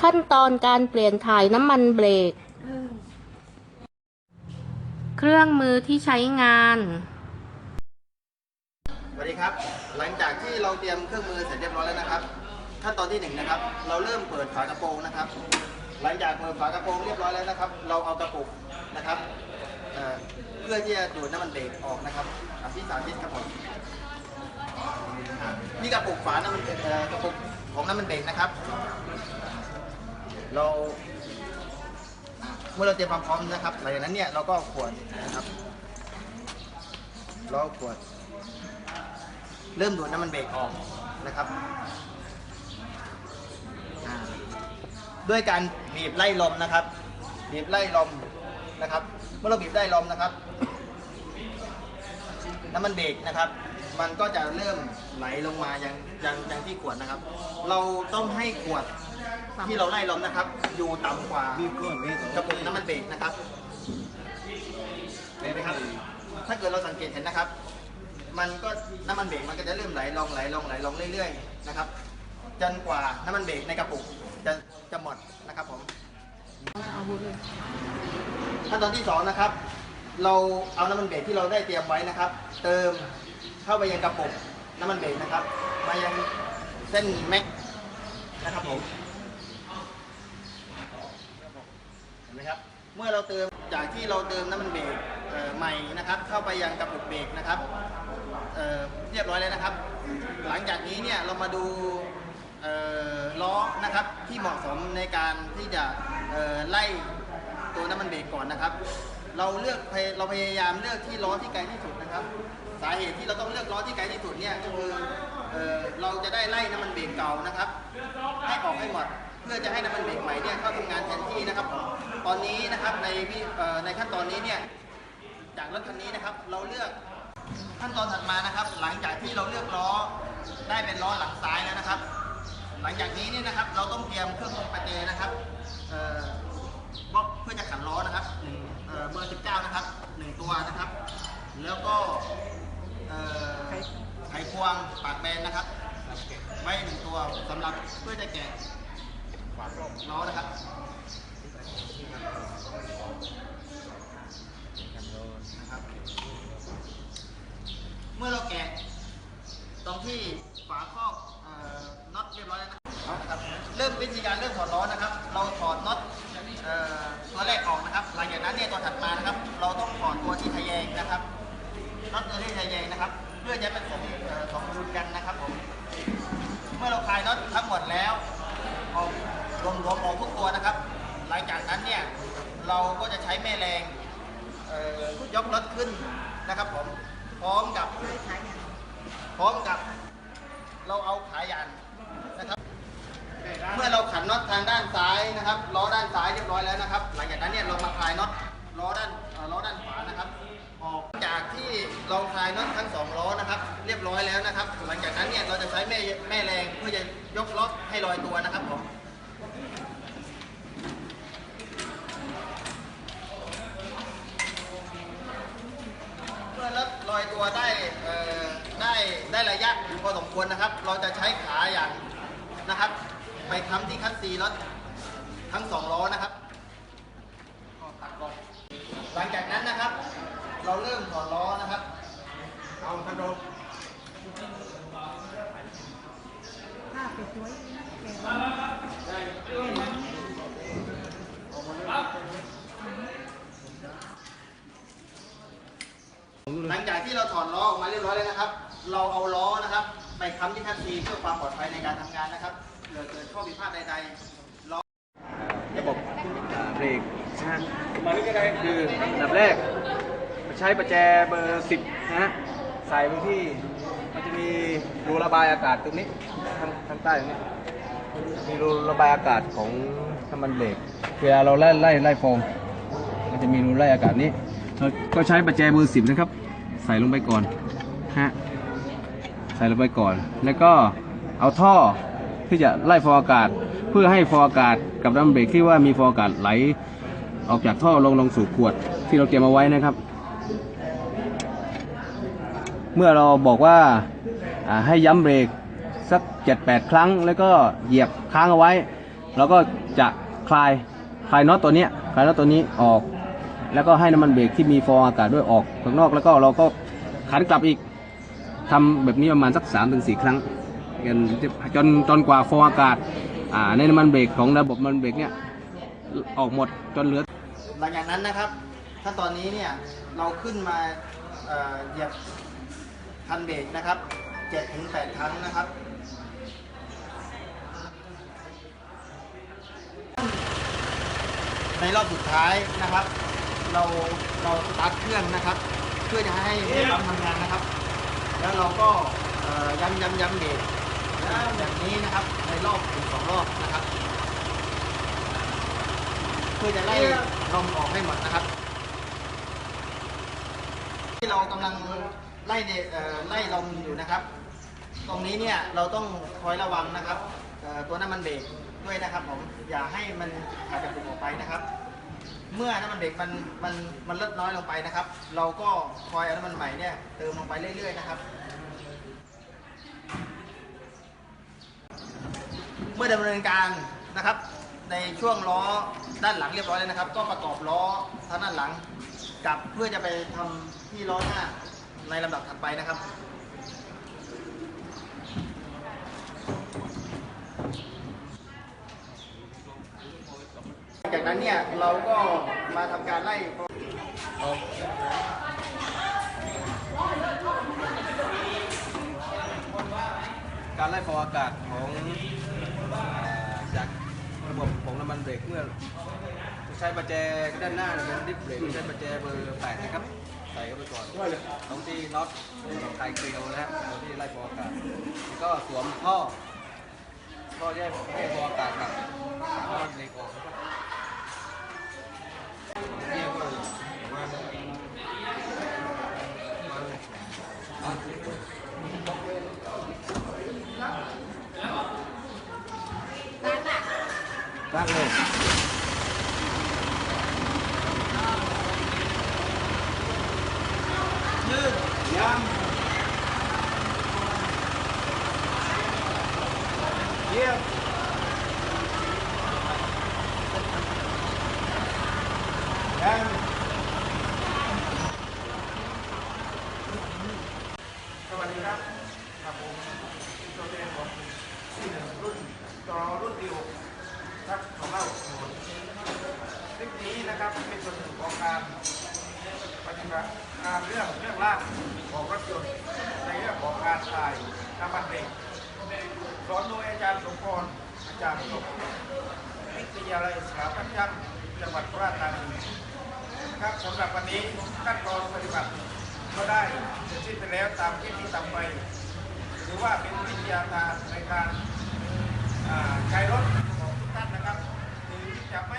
ขั้นตอนการเปลี่ยนถ่ายน้ำมันเบรก เครื่องมือที่ใช้งาน สวัสดีครับ หลังจากที่เราเตรียมเครื่องมือเสร็จเรียบร้อยแล้วนะครับ ขั้นตอนที่หนึ่งนะครับ เราเริ่มเปิดฝากระโปรงนะครับ หลังจากเปิดฝากระโปรงเรียบร้อยแล้วนะครับ เราเอากระปุกนะครับเพื่อที่จะดูดน้ำมันเบรกออกนะครับที่สาธิตครับผมนี่กระปุกฝาน้ำมันเอ่อกระปุกของน้ำมันเบรกนะครับ เรา เมื่อเราเตรียมความพร้อมนะครับ หลังจากนั้นเนี่ยเราก็เอาขวดนะครับ เราเอาขวด เริ่มดูดน้ำมันเบรกออกนะครับด้วยการบีบไล่ลมนะครับ บีบไล่ลมนะครับ เมื่อเราบีบไล่ลมนะครับ น้ำมันเบรกนะครับ มันก็จะเริ่มไหลลงมายังยังยังที่ขวดนะครับ เราต้องให้ขวด ที่เราไล่ลมนะครับอยู่ต่ำกว่ากระปุกน้ำมันเบรกนะครับเห็นไหมครับ ถ้าเกิดเราสังเกตเห็นนะครับ มันก็น้ำมันเบรกมันก็จะเริ่มไหลลงไหลลงไหลลงเรื่อยๆนะครับจนกว่าน้ำมันเบรกในกระปุกจะจะหมดนะครับผมขั้นตอนที่สองนะครับ เราเอาน้ำมันเบรกที่เราได้เตรียมไว้นะครับ เติมเข้าไปยังกระปุกน้ำมันเบรกนะครับ มายังเส้นแม็กนะครับผมเห็ นไหมครับ เมื่อเราเติมจากที่เราเติมน้ำมันเบรกใหม่นะครับ เข้าไปยังกระปุกเบรกนะครับเเรียบร้อยแล้วนะครับ หลังจากนี้เนี่ยเรามาดูล้อนะครับที่เหมาะสมในการที่จะไล่ตัวน้ำมันเบรกก่อนนะครับ เราเลือกเราพยายามเลือกที่ล้อที่ไกลที่สุดนะครับ สาเหตุที่เราต้องเลือกล้อที่ไกลที่สุดเนี่ยก็คือเราจะได้ไล่น้ำมันเบรกเก่านะครับ ให้ออกให้หมด พื่อจะให้น้ำมันเบรกใหม่เนี่ยเข้าทำงานแทนที่นะครับผมตอนนี้นะครับในวิเอ่อในขั้นตอนนี้เนี่ยจากรถคันนี้นะครับ เราเลือกขั้นตอนถัดมานะครับ หลังจากที่เราเลือกล้อได้เป็นล้อหลังซ้ายแล้วนะครับ หลังจากนี้เนี่ยนะครับ เราต้องเตรียมเครื่องมือประเจนะครับเอ่อบล็อกเพื่อจะขันล้อนะครับหนึ่งเอ่อเบอร์19นะครับหนึ่งตัวนะครับ แล้วก็เอ่อไขควงปากแบนนะครับไว้หนึ่งตัวสำหรับเพื่อจะแกะ ล้อนะครับนะครับ เมื่อเราแกะตรงที่ฝาครอบน็อตเรียบร้อยแล้วนะครับ เริ่มวิธีการเริ่มถอดล้อนะครับ เราถอดน็อตตัวแรกออกนะครับ หลังจากนั้นเนี่ยตัวถัดมานะครับ เราต้องถอดตัวที่ทะแยงนะครับน็อตตัวที่ทะแยงนะครับ เพื่อจะเป็นสมสมดุลกันนะครับผม เมื่อเราคลายน็อตทั้งหมดแล้วเอา รวมรวมๆออกทุกตัวนะครับ หลังจากนั้นเนี่ยเราก็จะใช้แม่แรงเอ่อยกน็อตขึ้นนะครับผมพร้อมกับพร้อมกับ เราเอาขายันนะครับ เมื่อเราขันน็อตทางด้านซ้ายนะครับล้อด้านซ้ายเรียบร้อยแล้วนะครับ หลังจากนั้นเนี่ยเรามาคลายน็อตล้อด้านล้อด้านขวานะครับออกจากที่เราคลายน็อตทั้งสองล้อนะครับ เรียบร้อยแล้วนะครับ หลังจากนั้นเนี่ยเราจะใช้แม่แม่แรงเพื่อจะยกล็อกให้ลอยตัวนะครับผม เมื่อรถลอย ตัวได้ได้ได้ระยะอยู่พอสมควรนะครับ เราจะใช้ขาอย่างนะครับ ไปค้ำที่คัดซีรถทั้งสองล้อนะครับตัดลงหลังจากนั้นนะครับ เราเริ่มถอดล้อนะครับ เอาพันโดผ้าปิดไว้แหลังจากที่เราถอดล้อออกมาเรียบร้อยแล้วนะครับ เราเอาล้อนะครับ ไปค้ำที่คัดซีเพื่อความปลอดภัยในการทำงานนะครับเกิดเกิดข้อผิดพลาดใดๆล้อระบบอ่าเบรกนะฮะคืออันดับแรกใช้ประแจเบอร์10นะฮะใส่ไปที่มันจะมีรูระบายอากาศตรงนี้ทางทางใต้ตรงนี้มีรูระบายอากาศของน้ำมันเบรกเวลาเราไล่ไล่ไล่ฟองมันจะมีรูไล่อากาศนี้เรา ก็ใช้ประแจเบอร์10นะครับ ใส่ลงไปก่อนฮะใส่ลงไปก่อน แล้วก็เอาท่อที่จะไล่ฟองอากาศ เพื่อให้ฟองอากาศกับน้ำเบรกที่ว่ามีฟองอากาศไหล ออกจากท่อลงลงสู่ขวดที่เราเตรียมเอาไว้นะครับ เมื่อเราบอกว่าให้ย้ำเบรกสัก 7-8 ครั้ง แล้วก็เหยียบค้างเอาไว้เราก็จะคลายคลายน็อตตัวนี้คลายน็อตตัวนี้ออก แล้วก็ให้น้ำมันเบรกที่มีฟองอากาศด้วยออกข้างนอกแล้วก็เราก็ขันกลับอีกทำแบบนี้ประมาณสัก3าถึงสครั้งจนจนจนกว่าฟองอากาศอ่าในน้ำมันเบรกของระบบน้ำมันเบรกเนี่ยออกหมดจนเหลือ หลังจากนั้นนะครับขั้นตอนนี้เนี่ยเราขึ้นมาเอ่อเหยียบคันเบรกนะครับ7ถึง8ครั้งนะครับในรอบสุดท้ายนะครับ เราเราสตาร์ทเครื่องนะครับ เพื่อจะให้ให้ปั๊มทำงานนะครับ แล้วเราก็ย้ำย้ำย้ำเบรกแบบนี้นะครับในรอบถึงสองรอบนะครับ เพื่อจะไล่ลมออกให้หมดนะครับ ที่เรากำลังไล่เนเอ่อไล่ลมอยู่นะครับ ตรงนี้เนี่ยเราต้องคอยระวังนะครับตัวน้ำมันเบรกด้วยนะครับผมอย่าให้มันขาดจากปุ่มออกไปนะครับ เมื่อน้ำมันเบรกมันมันมันลดน้อยลงไปนะครับ เราก็คอยเอาน้ำมันใหม่เนี่ยเติมลงไปเรื่อย ๆ นะครับ เมื่อดำเนินการนะครับ ในช่วงล้อด้านหลังเรียบร้อยแล้วนะครับ ก็ประกอบล้อทางด้านหลัง กับเพื่อจะไปทำที่ล้อหน้าในลำดับถัดไปนะครับ จากนั้นเนี่ยเราก็มาทำการไล่การไล่ฟองอากาศของจากระบบของน้ำมันเบรกเมื่อใช้ประแจด้านหน้าเป็นดิสเบรกใช้ประแจเบอร์8นะครับใส่เข้าไปก่อนตรงที่น็อตคลายเกลียวนะฮะตรงที่ไล่ฟองอากาศก็สวมท่อท่อแยกให้ฟองอากาศกับท่อเบรกออก นะครับเนี่ยก็ประมาณ ตั้งเลยยืดยังเยี่ยมยัง สวัสดีครับครับผมตัวเองผมที่หนึ่งรุ่นจอรุ่นที่หกครับของเราคลิปนี้นะครับเป็นส่วนหนึ่งของการปฏิบัติการเรื่องเรื่องล่างของรถยนต์ในเรื่องของการถ่ายน้ำมันเบรกสอนโดยอาจารย์สมพรอาจารย์สมวิทยาลัยสถาปัตยกรรมจังหวัดราชธานี ครับสำหรับวันนี้ขั้นตอนปฏิบัติก็ได้เสร็จสิ้นไปแล้วตามที่ที่ทำไปหรือว่าเป็นวิทยาทานในการใช้รถของทุกท่านนะครับคือจะไม่